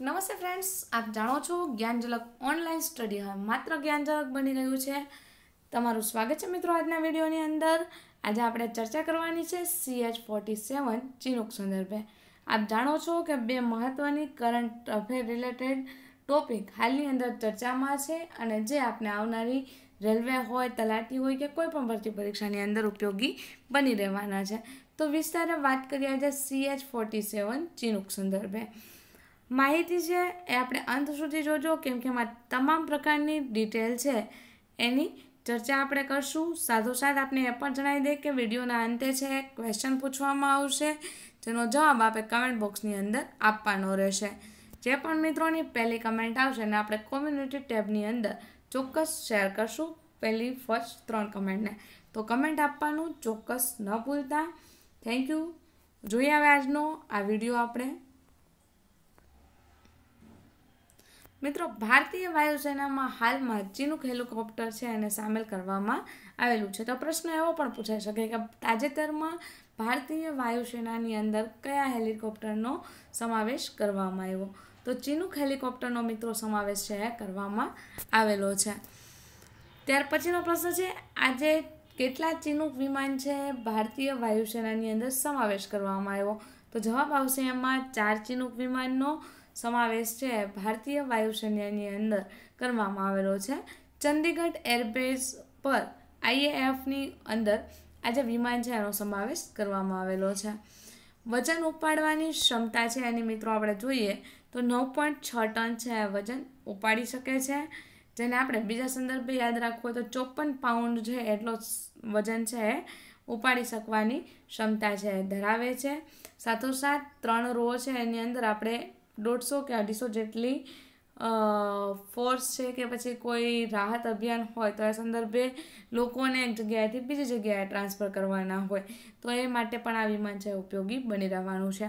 નમસ્તે ફ્રેન્ડ્સ આપ જાણો છો જ્ઞાનજલક ઓનલાઈન સ્ટડી હવે માત્ર જ્ઞાનજલક બની રહ્યું છે. તમારું સ્વાગત છે મિત્રો આજના વિડીયોની અંદર. આજે આપણે ચર્ચા કરવાની છે સીએચ ફોર્ટી સેવન ચિનુક સંદર્ભે. આપ જાણો છો કે બે મહત્ત્વની કરંટ અફેર રિલેટેડ ટોપિક હાલની અંદર ચર્ચામાં છે અને જે આપણે આવનારી રેલવે હોય, તલાટી હોય કે કોઈ પણ ભરતી પરીક્ષાની અંદર ઉપયોગી બની રહેવાના છે. તો વિસ્તારે વાત કરીએ આજે સીએચ ફોર્ટી સેવન ચિનુક સંદર્ભે. માહિતી છે એ આપણે અંત સુધી જોજો, કેમ કે એમાં તમામ પ્રકારની ડિટેલ છે. એની ચર્ચા આપણે કરશું. સાથોસાથ આપણે એ પણ જણાવી દઈએ કે વિડીયોના અંતે છે ક્વેશ્ચન પૂછવામાં આવશે. જેનો જવાબ આપણે કમેન્ટ બોક્સની અંદર આપવાનો રહેશે. જે પણ મિત્રોની પહેલી કમેન્ટ આવશે ને આપણે કોમ્યુનિટી ટેબની અંદર ચોક્કસ શેર કરશું. પહેલી ફર્સ્ટ ત્રણ કમેન્ટને તો કમેન્ટ આપવાનું ચોક્કસ ન ભૂલતા. થેન્ક યુ જોઈએ હવે આજનો આ વીડિયો આપણે. મિત્રો, ભારતીય વાયુસેનામાં હાલમાં ચિનુક હેલિકોપ્ટર છે એને સામેલ કરવામાં આવેલું છે. તો પ્રશ્ન એવો પણ પૂછાઈ શકે કે તાજેતરમાં ભારતીય વાયુસેનાની અંદર કયા હેલિકોપ્ટરનો સમાવેશ કરવામાં આવ્યો? તો ચિનુક હેલિકોપ્ટરનો મિત્રો સમાવેશ છે કરવામાં આવેલો છે. ત્યાર પછીનો પ્રશ્ન છે, આજે કેટલા ચીનુક વિમાન છે ભારતીય વાયુસેનાની અંદર સમાવેશ કરવામાં આવ્યો? તો જવાબ આવશે એમાં ચાર ચીનુક વિમાનનો સમાવેશ છે, ભારતીય વાયુસેનાની અંદર કરવામાં આવેલો છે. ચંદીગઢ એરબેઝ પર આઈએએફની અંદર આજે વિમાન છે એનો સમાવેશ કરવામાં આવેલો છે. વજન ઉપાડવાની ક્ષમતા છે એની મિત્રો આપણે જોઈએ તો નવ પોઈન્ટ છ ટન છે વજન ઉપાડી શકે છે. જેને આપણે બીજા સંદર્ભે યાદ રાખવું તો ચોપન પાઉન્ડ છે એટલો વજન છે એ ઉપાડી શકવાની ક્ષમતા છે, ધરાવે છે. સાથોસાથ ત્રણ રો છે એની અંદર આપણે દોઢસો કે અઢીસો જેટલી ફોર્સ છે કે પછી કોઈ રાહત અભિયાન હોય તો એ સંદર્ભે લોકોને એક જગ્યાએથી બીજી જગ્યાએ ટ્રાન્સફર કરવાના હોય. તો એ માટે પણ આ વિમાન છે ઉપયોગી બની રહેવાનું છે.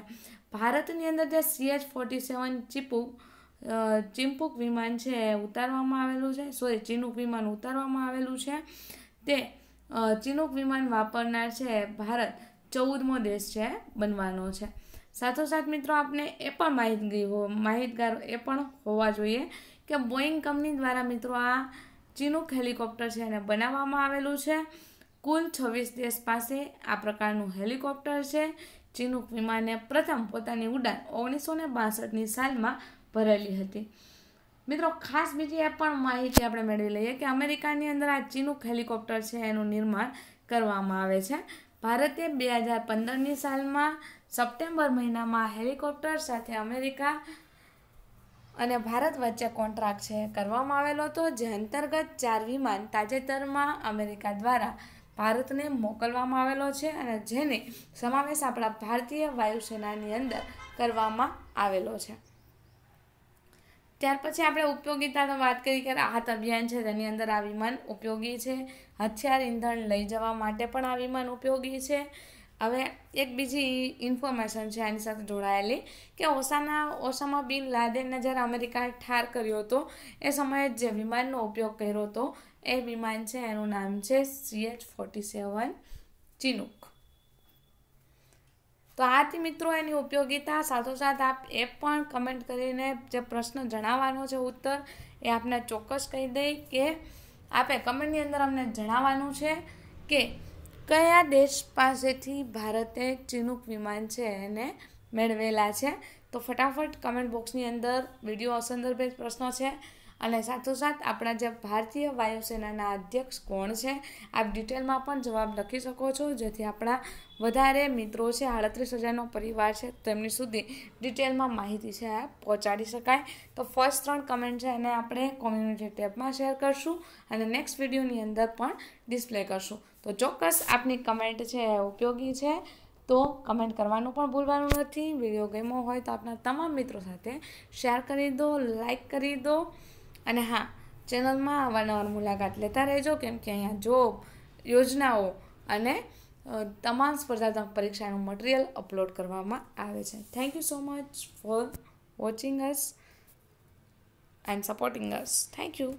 ભારતની અંદર જે સીએચ ફોર્ટી સેવન ચીપુ ચિમ્પુક વિમાન છે એ ઉતારવામાં આવેલું છે. સોરી ચીનુક વિમાન ઉતારવામાં આવેલું છે. તે ચીનુક વિમાન વાપરનાર છે ભારત ચૌદમો દેશ છે બનવાનો છે. સાથોસાથ મિત્રો, આપને એ પણ માહિતગી માહિતગાર એ પણ હોવા જોઈએ કે બોઈંગ કંપની દ્વારા મિત્રો આ ચીનુક હેલિકોપ્ટર છે એને બનાવવામાં આવેલું છે. કુલ છવ્વીસ દેશ પાસે આ પ્રકારનું હેલિકોપ્ટર છે. ચીનુક વિમાને પ્રથમ પોતાની ઉડાન ઓગણીસો ને બાસઠની સાલમાં ભરેલી હતી. મિત્રો, ખાસ બીજી એ પણ માહિતી આપણે મેળવી લઈએ કે અમેરિકાની અંદર આ ચીનુક હેલિકોપ્ટર છે એનું નિર્માણ કરવામાં આવે છે. ભારતે બે હજાર પંદરની સાલમાં સપ્ટેમ્બર મહિનામાં હેલિકોપ્ટર સાથે અમેરિકા અને ભારત વચ્ચે કોન્ટ્રાક્ટ છે કરવામાં આવેલો હતો, જે અંતર્ગત ચાર વિમાન તાજેતરમાં અમેરિકા દ્વારા ભારતને મોકલવામાં આવેલો છે અને જેને સમાવેશ આપણા ભારતીય વાયુસેનાની અંદર કરવામાં આવેલો છે. ત્યાર પછી આપણે ઉપયોગિતાનો વાત કરી કે રાહત અભિયાન છે, તેની અંદર આ વિમાન ઉપયોગી છે. હથિયાર ઈંધણ લઈ જવા માટે પણ આ વિમાન ઉપયોગી છે. હવે એક બીજી ઇન્ફોર્મેશન છે, આની સાથે જોડાયેલી કે ઓસાના, ઓસામા બિન લાદેનને જ્યારે અમેરિકાએ ઠાર કર્યો હતો, એ સમયે જે વિમાનનો ઉપયોગ કર્યો હતો, એ વિમાન છે, એનું નામ છે સીએચ ફોર્ટી સેવન ચિનુક તો આથી મિત્રો એની ઉપયોગિતા સાથોસાથ આપ એ પણ કમેન્ટ કરીને જે પ્રશ્ન જણાવવાનો છે ઉત્તર એ આપને ચોક્કસ કહી દઈ કે આપે કમેન્ટની અંદર અમને જણાવવાનું છે કે કયા દેશ પાસેથી ભારતે ચિનુક વિમાન છે એને મેળવેલા છે? તો ફટાફટ કમેન્ટ બોક્સની અંદર વીડિયો સંદર્ભે પ્રશ્નો છે. અને સાથોસાથ આપણા જે ભારતીય વાયુસેનાના અધ્યક્ષ કોણ છે, આપ ડિટેલમાં પણ જવાબ લખી શકો છો. જેથી આપણા વધારે મિત્રો છે, આડત્રીસ હજારનો પરિવાર છે, તેમની સુધી ડિટેલમાં માહિતી છે આ પહોંચાડી શકાય. તો ફર્સ્ટ ત્રણ કમેન્ટ છે, એને આપણે કોમ્યુનિટી ટેબમાં શેર કરશું અને નેક્સ્ટ વિડીયોની અંદર પણ ડિસ્પ્લે કરશું. તો ચોક્કસ આપની કમેન્ટ છે, એ ઉપયોગી છે. તો કમેન્ટ કરવાનું પણ ભૂલવાનું નથી. વીડિયો ગમ્યો હોય તો આપણા તમામ મિત્રો સાથે શેર કરી દો, લાઈક કરી દો. અને હા, ચેનલમાં અવારનવાર મુલાકાત લેતા રહેજો, કેમ કે અહીંયા જોબ, યોજનાઓ અને તમામ સ્પર્ધાત્મક પરીક્ષાનું મટીરિયલ અપલોડ કરવામાં આવે છે. Thank you so much for watching us and supporting us thank you